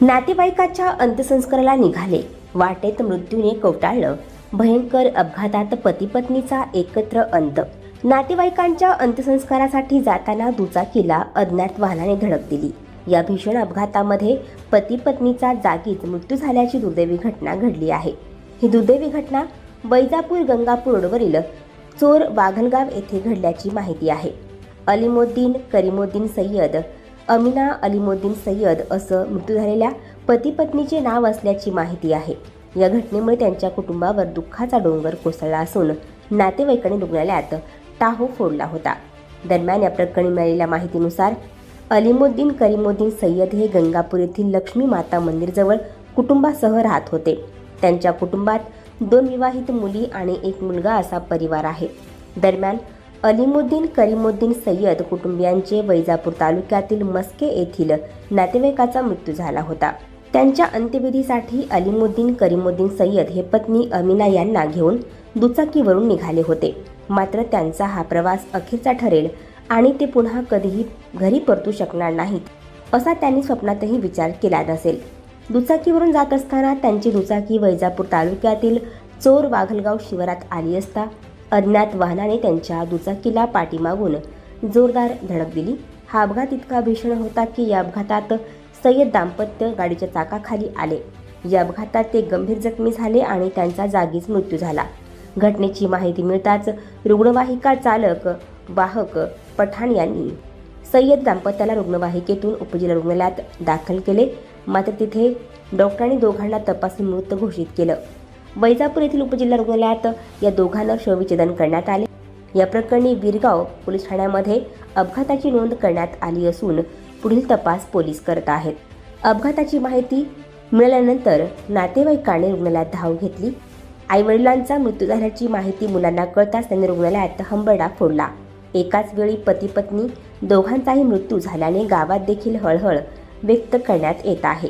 नातेवाईकाच्या अंत्यसंस्काराला निघाले. वाटेत मृत्यूने कवटाळलं. भयंकर अपघातात पती पत्नीचा एकत्र अंत. नातेवाईकांच्या अंत्यसंस्कारासाठी जाताना दुचाकीला अज्ञात वाहनाने धडक दिली. या भीषण अपघातामध्ये पती पत्नीचा जागीच मृत्यू झाल्याची दुर्दैवी घटना घडली आहे. ही दुर्दैवी घटना वैजापूर गंगापूर रोडवरील चोर वाघलगाव येथे घडल्याची माहिती आहे. अलिमोद्दीन करीमुद्दीन सय्यद अमिना अलिमुद्दीन सय्यद असं मृत्यू झालेल्या पती पत्नीचे नाव असल्याची माहिती आहे. या घटनेमुळे त्यांच्या कुटुंबावर दुःखाचा डोंगर कोसळला असून नातेवाईकांनी रुग्णालयात टाहो फोडला होता. दरम्यान या प्रकरणी मिळालेल्या माहितीनुसार अलिमुद्दीन करीमुद्दीन सय्यद हे गंगापूर येथील लक्ष्मी माता मंदिरजवळ कुटुंबासह राहत होते. त्यांच्या कुटुंबात दोन विवाहित मुली आणि एक मुलगा असा परिवार आहे. दरम्यान अलिमुद्दीन करीमुद्दीन सय्यद कुटुंबियांचे वैजापूर तालुक्यातील मस्के येथील नातेवाईकाचा मृत्यू झाला होता. त्यांच्या अंत्यविधीसाठी अलिमुद्दीन करीमुद्दीन सय्यद हे पत्नी अमिना यांना घेऊन दुचाकीवरून निघाले होते. मात्र त्यांचा हा प्रवास अखेरचा ठरेल आणि ते पुन्हा कधीही घरी परतू शकणार नाहीत असा त्यांनी स्वप्नातही विचार केला नसेल. दुचाकीवरून जात असताना त्यांची दुचाकी वैजापूर तालुक्यातील चोर वाघलगाव शिवारात आली असता अज्ञात वाहनाने त्यांच्या दुचाकीला पाठीमागून जोरदार धडक दिली. हा अपघात इतका भीषण होता की या अपघातात सय्यद दाम्पत्य गाडीच्या चाकाखाली आले. या अपघातात ते गंभीर जखमी झाले आणि त्यांचा जागीच मृत्यू झाला. घटनेची माहिती मिळताच रुग्णवाहिका चालक वाहक पठाण यांनी सय्यद दाम्पत्याला रुग्णवाहिकेतून उपजिल्हा रुग्णालयात दाखल केले. मात्र तिथे डॉक्टरांनी दोघांना तपासून मृत घोषित केलं. वैजापूर येथील उपजिल्हा रुग्णालयात या दोघांना शवविच्छेदन करण्यात आले. या प्रकरणी वीरगाव पोलीस ठाण्यामध्ये अपघाताची नोंद करण्यात आली असून पुढील तपास पोलीस करत आहेत. अपघाताची माहिती मिळाल्यानंतर नातेवाईकांनी रुग्णालयात धाव घेतली. आईवडिलांचा मृत्यू झाल्याची माहिती मुलांना कळताच त्यांनी रुग्णालयात हंबरडा फोडला. एकाच वेळी पती पत्नी दोघांचाही मृत्यू झाल्याने गावात देखील हळहळ व्यक्त करण्यात येत आहे.